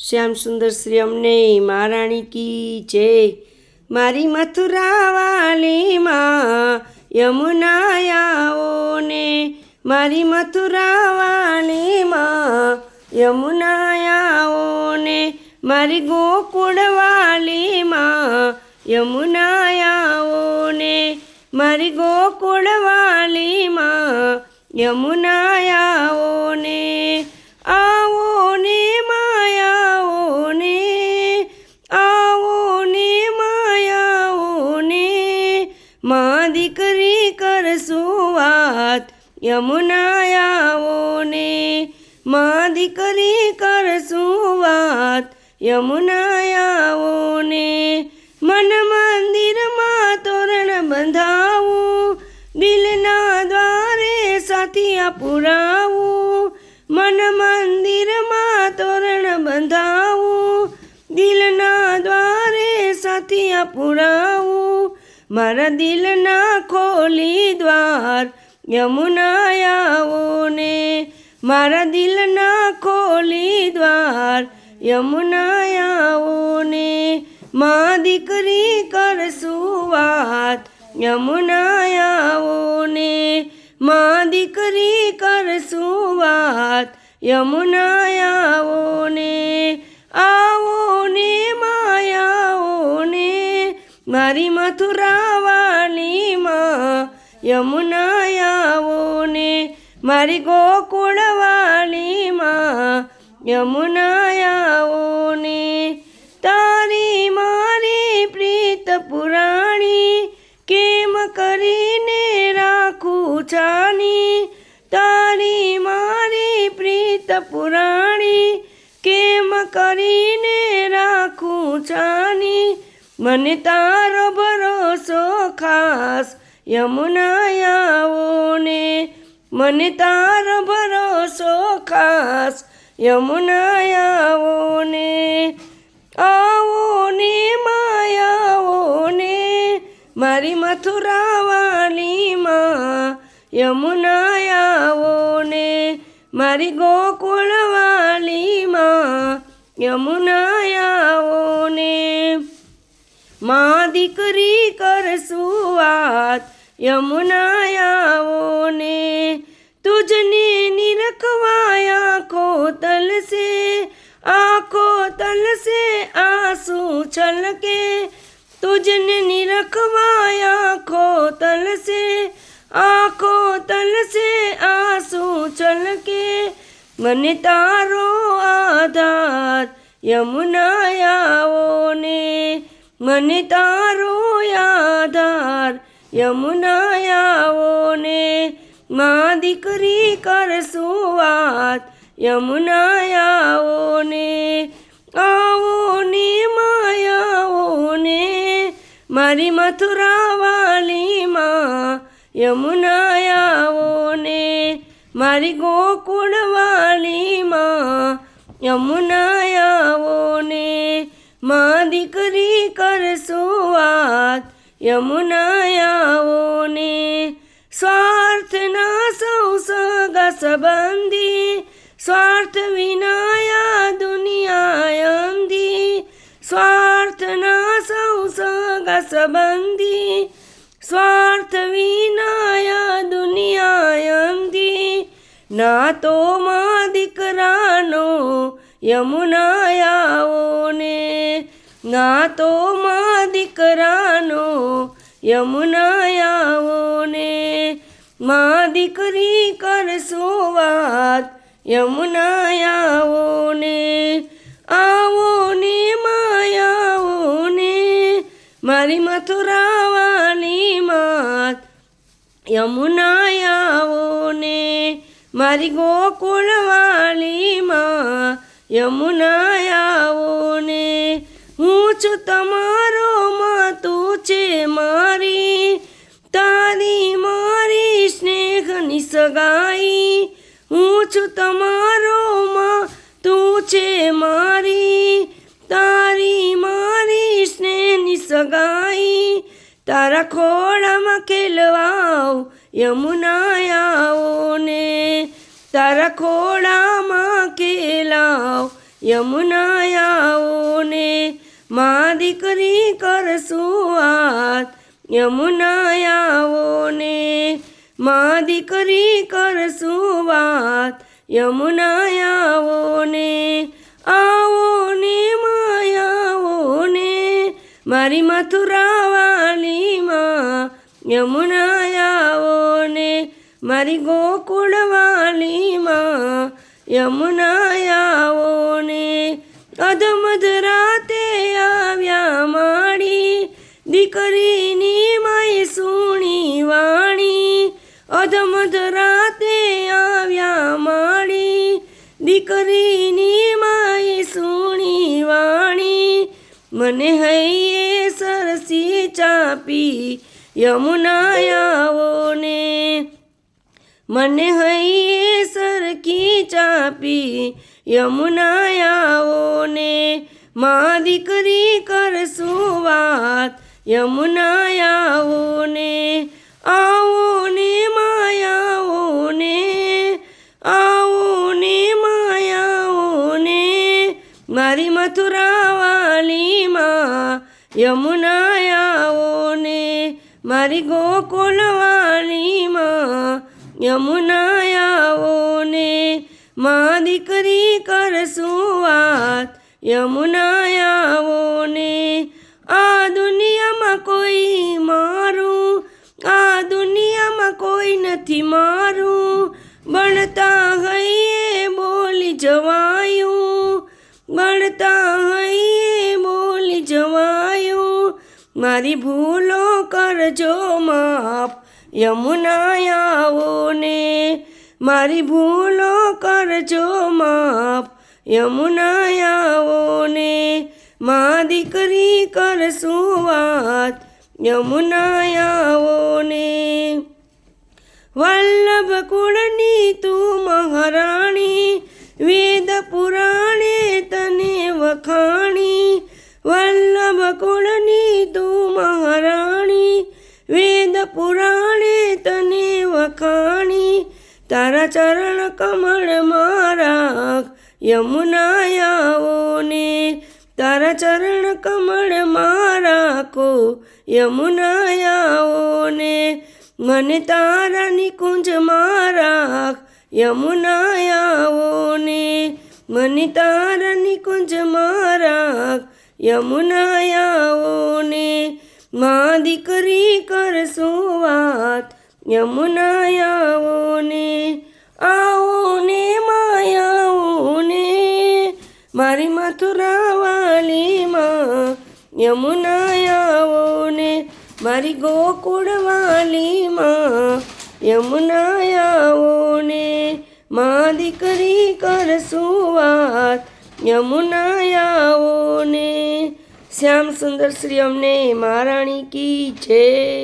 શ્યામ સુંદર શ્રી અમને મહારાણી કી જય. મારી મથુરા વાલીમાં યમુનાયાઓ ને મારી મથુરા વાલીમાં યમુનાયાઓ ને મારી ગોકુળ વાલીમાં યમુનાયાઓ ને મારી ગોકુળ વાલીમાં યમુનાયાઓ ને વાત યમુનાયાઓ ને મા દીકરી કરશું વાત. યમુનાયાઓ ને મન મંદિરમાં તોરણ બંધાવું. દિલના દ્વારે સાથિયા પુરાવું. મન મંદિરમાં તોરણ બંધાવું. દિલના દ્વારે સાથિયા પુરાવું. મારા દિલના ખોલી દ્વાર. યમુનાયાઓ ને મારા દિલના ખોલી દ્વાર. યમુનાયાઓ ને મા દીકરી કરશું વાત. યમુનાયાઓ ને મા દીકરી કરશું વાત. યમુનાયાઓ ને આવો ને ને મારી મથુરા વાલીમાં યમુનાયાઓ ને મારી ગોકુળવાલીમાં વાલીમાં યમુનાયાઓ ને તારી મારી પ્રીત પુરાણી કેમ કરીને રાખું છાની? તારી મારી પ્રીત પુરાણી કેમ કરીને રાખું છાની? મને તારો ખાસ યમુનાયાઓ ને મને તારો ભરોસો ખાસ. યમુનાયાઓ ને આવો ને માયાઓ ને મારી મથુરા વાલીમાં યમુનાયાઓ ને મારી ગોકુળ વાલીમાં યમુનાયાઓ ને મા દીકરી કરશું વાત. યમુનાયાઓ ને તુજને નિરખવાયા આંખો તલસે આંખો તલસે આંસુ છલકે તુજને નિરખવાયા આંખો તલસે આંખો તલસે આંસુ છલકે મને તારો આધાર યમુનાયાઓ ને મને તારો આધાર યમુનાયાઓ ને મા દીકરી કરશું વાત. યમુનાયાઓ ને આવો ને ને મારી મથુરા વાલીમાં યમુનાયાઓ ને મારી ગોકુળ વાલીમાં યમુનાયાઓ ને મા દીકરી કરશું વાત. યમુનાયાઓ ને સ્વાર્થના સૌ સગા સંબંધી સ્વાર્થ વિનાયા દુનિયા અંધી સ્વાર્થના સૌ સગા સંબંધી સ્વાર્થ વિનાયા દુનિયા અંધી ના તો મા દીકરાનો યમુનાયાઓ ને તો મા દીકરાનો યમુનાયાઓ ને. મા દીકરી કરશો વાત યમુનાયાઓ ને. આવો ને માયાઓ ને. મારી મથુરાવાની માત, યમુના આવો ને. મારી ગોકુળવાલી માં યમુના આવો ને. હું છું તમારો માં તું છે મારી. તારી મારી સ્નેહની સગાઈ. હું છું તમારો માં તું છે મારી. તારી મારી સ્નેહની સગાઈ. તારા ખોળામાં ખેલવાઓ યમુનાયાઓ ને તારા ખોળામાં ખેલાવ યમુના આવો ને મા દીકરી કરશું વાત યમુના ને. મા દીકરી કરશું વાત યમુના ને. આવો ને માયાવો ને. મારી મથુરા વાલીમાં યમુના આવો ને. મારી ગોકુળ વાલીમાં યમુના આવો મને હૈયે સરસી ચાપી, યમુના આવો ને મને હૈયે સરખી ચાપી, યમુના આવો ને મા દીકરી કરશું વાત, યમુના આવો ને વાલીમાં યમુના આવો ને મારી ગોકુલ વાલીમાં યમુના આવો મા દીકરી કરશું વાત યમુના આવો આ દુનિયામાં કોઈ મારું, આ દુનિયામાં કોઈ નથી મારું, બનતા હૈયે બોલી જવાયું. મારી ભૂલો કરજો માફ યમુના આવો ને મારી ભૂલો કરજો માફ યમુના આવો ને મા દીકરી કરશું વાત યમુના આવો ને વલ્લભ કુળની તું મહારાણી, વેદ પુરાણે તને વખાણી વલ્લભ કુળની તું મહારાણી, વેદ પુરાણે તને વખાણી. તારા ચરણ કમળ મારા યમુના આવો ને તારા ચરણ કમળ મારા યમુના આવો ને મને તારા નિકુંજ મારા યમુના આવો ને મને તારા નિકુંજ મારા યમુના મા દીકરી કરશું વાત. યમુના આવો ને આવો ને માયાઓ ને મારી મથુરા યમુના આવો ને મારી ગોકુળ યમુના ને મા દીકરી કરશું વાત. યમુના આવો ને શ્યામ સુંદર શ્રી અમને મહારાણી કી જય.